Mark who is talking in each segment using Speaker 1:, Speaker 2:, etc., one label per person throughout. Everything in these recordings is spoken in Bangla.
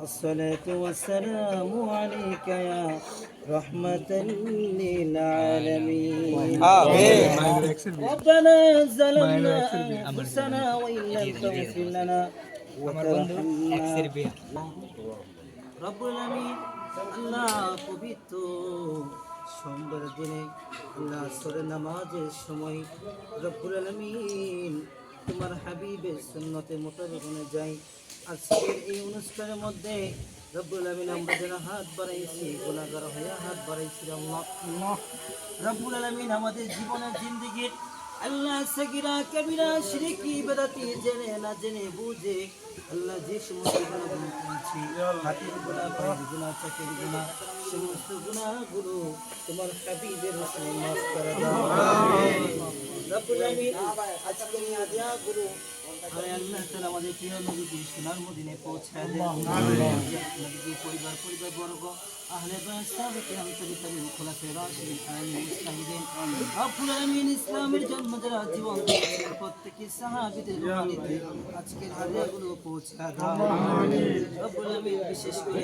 Speaker 1: الصلاة والسلام عليك يا رحمة للعالمين ربنا ظلمنا أنفسنا وإن لم تغفر لنا وترحمنا রব্বুল আলামিন আল্লাহ পবিত্র সোমবার দিনে আল্লাহ সরে নামাজের সময় রব্বুল আলামিন তোমার হাবিবের সুন্নতে মোতাবেক অনুযায়ী আজকের এই অনুষ্ঠানের মধ্যে রব্বুল আলামিন আমরা যারা হাত বাড়াইছি গুণাগার হয়ে হাত বাড়াইছি আল্লাহ। রব্বুল আলামিন আমাদের জীবনের জিন্দগির আল্লাহ সগিরা কবিরা শিরকি বেদাতি জেনে না জেনে বুঝে আল্লাহ যে সমস্ত গুণাগুলো করেছি হাতের গুণা পায়ের গুণা চোখের গুণা সমস্ত গুণাগুলো তোমার হাবিবের হোসেনে মাফ করে দাও। রব্বুল আলামিন আজকের এই আদিয়াগুলো আয় আল্লাহ তাআলা আমাদের প্রিয় নবীজি সোনার মদিনে পৌঁছায় দেন। নবীজি পরিবার পরিবার বর্গ আহলে বায়াত সাহাবায়ে আমসালি তাবিন খোলাফায়ে রাশিদিন আমিন মুস্তাহিদিন। রব্বুল আলামিন ইসলামের জন্ম যারা জীবন দিয়েছেন প্রত্যেকটি সাহাবীদের রুহানিতে আজকের হাদিয়াগুলো পৌঁছায় দাও। রব্বুল আলামিন বিশেষ করে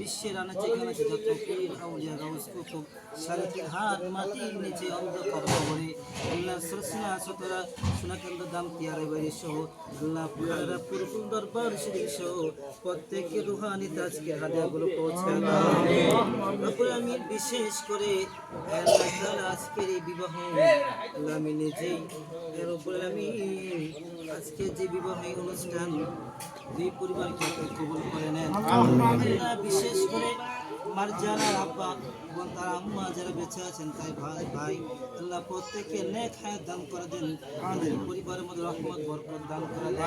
Speaker 1: বিশ্বের আনাচে কানাচে যত পীর আউলিয়া গাউস কুতুব শারিকের হাত মাটির নিচে অন্ধকার কবরে আল্লাহ সরসিনা সতরা সোনাকান্ত দাম তিয়ারে বাড়ি সহ আল্লাহ পুরকুল দরবার শরীফ হাদিয়াগুলো পৌঁছায় দাও রব্বুল বিশেষ করে আজকের এই বিবাহ আমি নিজেই আলামিন আজকে যে বিবাহ অনুষ্ঠান দুই পরিবারকে কবুল করে নেন বিশেষ করে আমার যারা আব্বা এবং তার আম্মা যারা বেঁচে আছেন তাই ভাই ভাই আল্লাহ প্রত্যেককে নেক হায়াত দান করে দেন। তাদের পরিবারের মধ্যে রহমত বরকত দান করে দেন।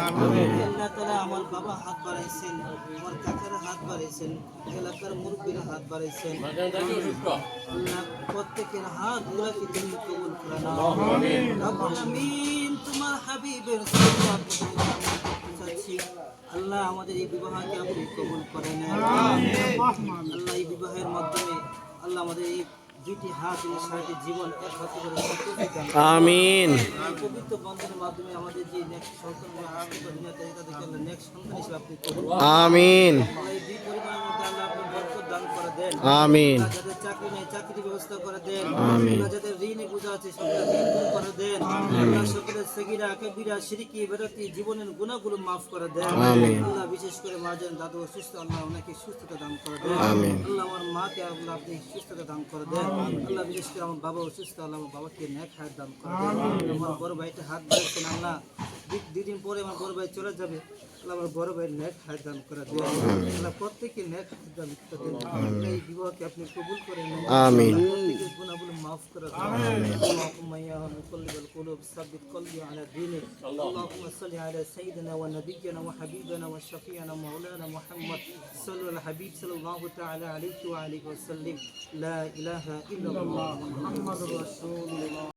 Speaker 1: আল্লাহ তাআলা আমার বাবা হাত বাড়াইছেন আমার কাকারা হাত বাড়াইছেন এলাকার মুরব্বীরা হাত বাড়াইছেন। আল্লাহ প্রত্যেকের হাত গুলাকে তুমি কবুল করে নাও। আমিন তোমার হাবিবের আল্লাহ আমাদের এই বিবাহকে আপনি কবুল করে নেন। আল্লাহ এই বিবাহের মাধ্যমে আল্লাহ আমাদের এই দুইটি হাত এবং সারাটি জীবন করে।
Speaker 2: আমিন।
Speaker 1: পবিত্র বন্ধনের মাধ্যমে আমাদের যে নেক্সট সন্তান সন্তান হিসেবে আপনি কবুল
Speaker 2: আমিন।
Speaker 1: এই দুই পরিবারের মধ্যে আল্লাহ আপনি বরকত দান করে দেন।
Speaker 2: আমিন।
Speaker 1: যাদের চাকরি নেই চাকরির ব্যবস্থা করে দেন।
Speaker 2: আমিন।
Speaker 1: যাদের ঋণে বোঝা আছে ঋণ করে দেন। সগিরা কবিরা শিরকি বেরাতি জীবনের গুণাগুলো মাফ করে দেন
Speaker 2: আমিন।
Speaker 1: আল্লাহ বিশেষ করে মাজন দাদু অসুস্থ আল্লাহ ওনাকে সুস্থতা দান করে দেন
Speaker 2: আমিন।
Speaker 1: আল্লাহ আমার মাকে আল্লাহ আপনি সুস্থতা দান করে দেন আল্লাহ বিশেষ করে আমার বাবা অসুস্থ আল্লাহ আমার বাবাকে ন্যাক হায়াত দান করে দেন আমার বড় ভাইটা হাত ধরেছেন আল্লাহ দুই- দুই দিন পরে আমার বড় ভাই চলে যাবে আল্লাহ আমার বড় ভাই ন্যাক হায়াত দান করে দেন আল্লাহ প্রত্যেকে ন্যাক হায়াত দান করে দেন আল্লাহ এই বিবাহকে আপনি কবুল করে নেন
Speaker 2: আমিন।
Speaker 1: প্রত্যেকের গুনাহগুলো মাফ করে দেন اللهم يا مقلب القلوب ثبت قلبي على دينك اللهم صل على سيدنا ونبينا وحبيبنا وشفيعنا مولانا محمد صلى على الحبيب صلى الله تعالى عليه وآله وسلم لا إله إلا الله محمد رسول الله